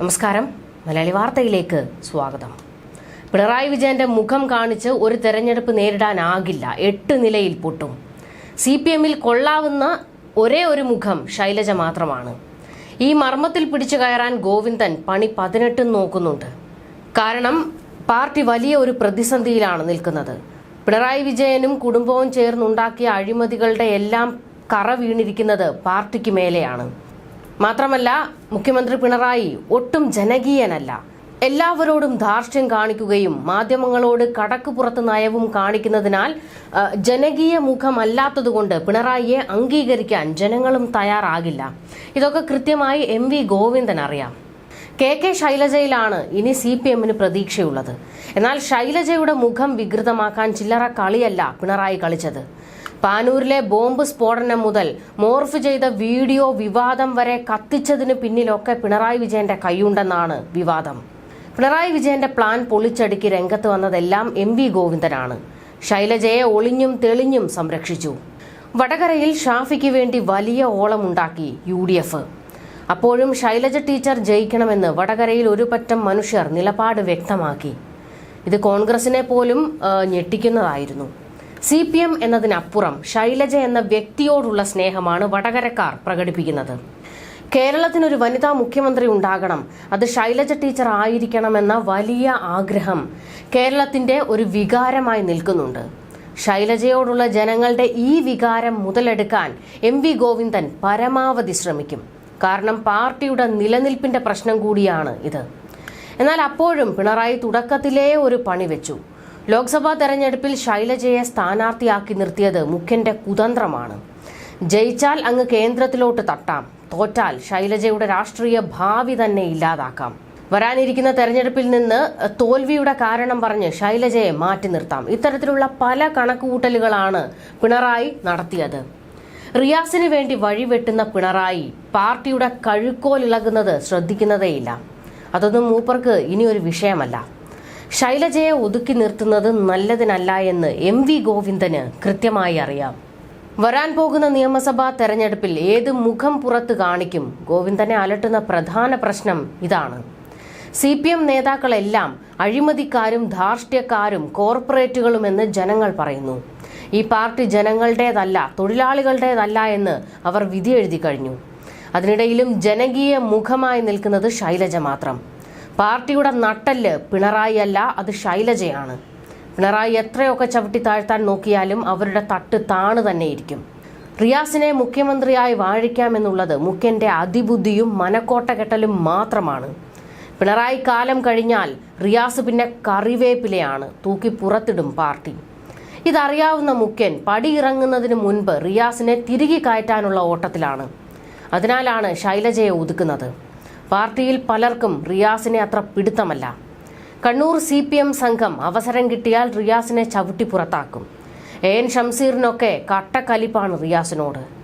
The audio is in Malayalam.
നമസ്കാരം. മലയാളി വാർത്തയിലേക്ക് സ്വാഗതം. പിണറായി വിജയന്റെ മുഖം കാണിച്ച് ഒരു തെരഞ്ഞെടുപ്പ് നേരിടാനാകില്ല. എട്ട് നിലയിൽ പൊട്ടും. സി പി എമ്മിൽ കൊള്ളാവുന്ന ഒരേ ഒരു മുഖം ശൈലജ മാത്രമാണ്. ഈ മർമ്മത്തിൽ പിടിച്ചു കയറാൻ ഗോവിന്ദൻ പണി പതിനെട്ടും നോക്കുന്നുണ്ട്. കാരണം പാർട്ടി വലിയ ഒരു പ്രതിസന്ധിയിലാണ് നിൽക്കുന്നത്. പിണറായി വിജയനും കുടുംബവും ചേർന്നുണ്ടാക്കിയ അഴിമതികളുടെ എല്ലാം കറ വീണിരിക്കുന്നത് പാർട്ടിക്ക് മേലെയാണ്. മാത്രമല്ല മുഖ്യമന്ത്രി പിണറായി ഒട്ടും ജനകീയനല്ല. എല്ലാവരോടും ധാർഷ്ട്യം കാണിക്കുകയും മാധ്യമങ്ങളോട് കടക്കുപുറത്ത് നയവും കാണിക്കുന്നതിനാൽ ജനകീയ മുഖമല്ലാത്തതുകൊണ്ട് പിണറായിയെ അംഗീകരിക്കാൻ ജനങ്ങളും തയ്യാറാകില്ല. ഇതൊക്കെ കൃത്യമായി എം വി ഗോവിന്ദൻ അറിയാം. കെ കെ ശൈലജയിലാണ് ഇനി സി പി എമ്മിന് പ്രതീക്ഷയുള്ളത്. എന്നാൽ ശൈലജയുടെ മുഖം വികൃതമാക്കാൻ ചില്ലറ കളിയല്ല പിണറായി കളിച്ചത്. പാനൂരിലെ ബോംബ് സ്ഫോടനം മുതൽ മോർഫ് ചെയ്ത വീഡിയോ വിവാദം വരെ കത്തിച്ചതിന് പിന്നിലൊക്കെ പിണറായി വിജയന്റെ കൈയുണ്ടെന്നാണ് വിവാദം. പിണറായി വിജയന്റെ പ്ലാൻ പൊളിച്ചടുക്കി രംഗത്ത് വന്നതെല്ലാം എം വി ഗോവിന്ദനാണ്. ശൈലജയെ ഒളിഞ്ഞും തെളിഞ്ഞും സംരക്ഷിച്ചു. വടകരയിൽ ഷാഫിക്ക് വേണ്ടി വലിയ ഓളമുണ്ടാക്കി യു ഡി എഫ്. അപ്പോഴും ശൈലജ ടീച്ചർ ജയിക്കണമെന്ന് വടകരയിൽ ഒരു പറ്റം മനുഷ്യർ നിലപാട് വ്യക്തമാക്കി. ഇത് കോൺഗ്രസിനെ പോലും ഞെട്ടിക്കുന്നതായിരുന്നു. സി പി എം എന്നതിനപ്പുറം ശൈലജ എന്ന വ്യക്തിയോടുള്ള സ്നേഹമാണ് വടകരക്കാർ പ്രകടിപ്പിക്കുന്നത്. കേരളത്തിനൊരു വനിതാ മുഖ്യമന്ത്രി ഉണ്ടാകണം. അത് ശൈലജ ടീച്ചർ ആയിരിക്കണമെന്ന വലിയ ആഗ്രഹം കേരളത്തിന്റെ ഒരു വികാരമായി നിൽക്കുന്നുണ്ട്. ശൈലജയോടുള്ള ജനങ്ങളുടെ ഈ വികാരം മുതലെടുക്കാൻ എം വി ഗോവിന്ദൻ പരമാവധി ശ്രമിക്കും. കാരണം പാർട്ടിയുടെ നിലനിൽപ്പിന്റെ പ്രശ്നം കൂടിയാണ് ഇത്. എന്നാൽ അപ്പോഴും പിണറായി തുടക്കത്തിലേ ഒരു പണി വെച്ചു. ലോക്സഭാ തെരഞ്ഞെടുപ്പിൽ ശൈലജയെ സ്ഥാനാർത്ഥിയാക്കി നിർത്തിയത് മുഖ്യന്റെ കുതന്ത്രമാണ്. ജയിച്ചാൽ അങ്ങ് കേന്ദ്രത്തിലോട്ട് തട്ടാം. തോറ്റാൽ ശൈലജയുടെ രാഷ്ട്രീയ ഭാവി തന്നെ ഇല്ലാതാക്കാം. വരാനിരിക്കുന്ന തെരഞ്ഞെടുപ്പിൽ നിന്ന് തോൽവിയുടെ കാരണം പറഞ്ഞ് ശൈലജയെ മാറ്റി നിർത്താം. ഇത്തരത്തിലുള്ള പല കണക്കുകൂട്ടലുകളാണ് പിണറായി നടത്തിയത്. റിയാസിന് വേണ്ടി വഴിവെട്ടുന്ന പിണറായി പാർട്ടിയുടെ കഴുക്കോലിളകുന്നത് ശ്രദ്ധിക്കുന്നതേയില്ല. അതൊന്നും മൂപ്പർക്ക് ഇനിയൊരു വിഷയമല്ല. ശൈലജയെ ഒതുക്കി നിർത്തുന്നത് നല്ലതിനല്ല എന്ന് എം വി ഗോവിന്ദന് കൃത്യമായി അറിയാം. വരാൻ പോകുന്ന നിയമസഭാ തെരഞ്ഞെടുപ്പിൽ ഏത് മുഖം പുറത്ത് കാണിക്കും ഗോവിന്ദനെ അലട്ടുന്ന പ്രധാന പ്രശ്നം ഇതാണ്. സി പി എം നേതാക്കളെല്ലാം അഴിമതിക്കാരും ധാർഷ്ട്യക്കാരും കോർപ്പറേറ്റുകളും എന്ന് ജനങ്ങൾ പറയുന്നു. ഈ പാർട്ടി ജനങ്ങളുടേതല്ല തൊഴിലാളികളുടേതല്ല എന്ന് അവർ വിധി എഴുതി കഴിഞ്ഞു. അതിനിടയിലും ജനകീയ മുഖമായി നിൽക്കുന്നത് ശൈലജ മാത്രം. പാർട്ടിയുടെ നട്ടൽ പിണറായി അല്ല അത് ശൈലജയാണ്. പിണറായി എത്രയൊക്കെ ചവിട്ടി താഴ്ത്താൻ നോക്കിയാലും അവരുടെ തട്ട് താണ് തന്നെയിരിക്കും. റിയാസിനെ മുഖ്യമന്ത്രിയായി വാഴിക്കാമെന്നുള്ളത് മുഖ്യന്റെ അതിബുദ്ധിയും മനക്കോട്ട കെട്ടലും മാത്രമാണ്. പിണറായി കാലം കഴിഞ്ഞാൽ റിയാസ് പിന്നെ കറിവേപ്പിലയാണ് തൂക്കി പുറത്തിടും പാർട്ടി. ഇതറിയാവുന്ന മുഖ്യൻ പടിയിറങ്ങുന്നതിന് മുൻപ് റിയാസിനെ തിരികെ കയറ്റാനുള്ള ഓട്ടത്തിലാണ്. അതിനാലാണ് ശൈലജയെ ഒതുക്കുന്നത്. പാർട്ടിയിൽ പലർക്കും റിയാസിനെ അത്ര പിടുത്തമല്ല. കണ്ണൂർ സി പി എം സംഘം അവസരം കിട്ടിയാൽ റിയാസിനെ ചവിട്ടി പുറത്താക്കും. എ എൻ ഷംസീറിനൊക്കെ കട്ടക്കലിപ്പാണ് റിയാസിനോട്.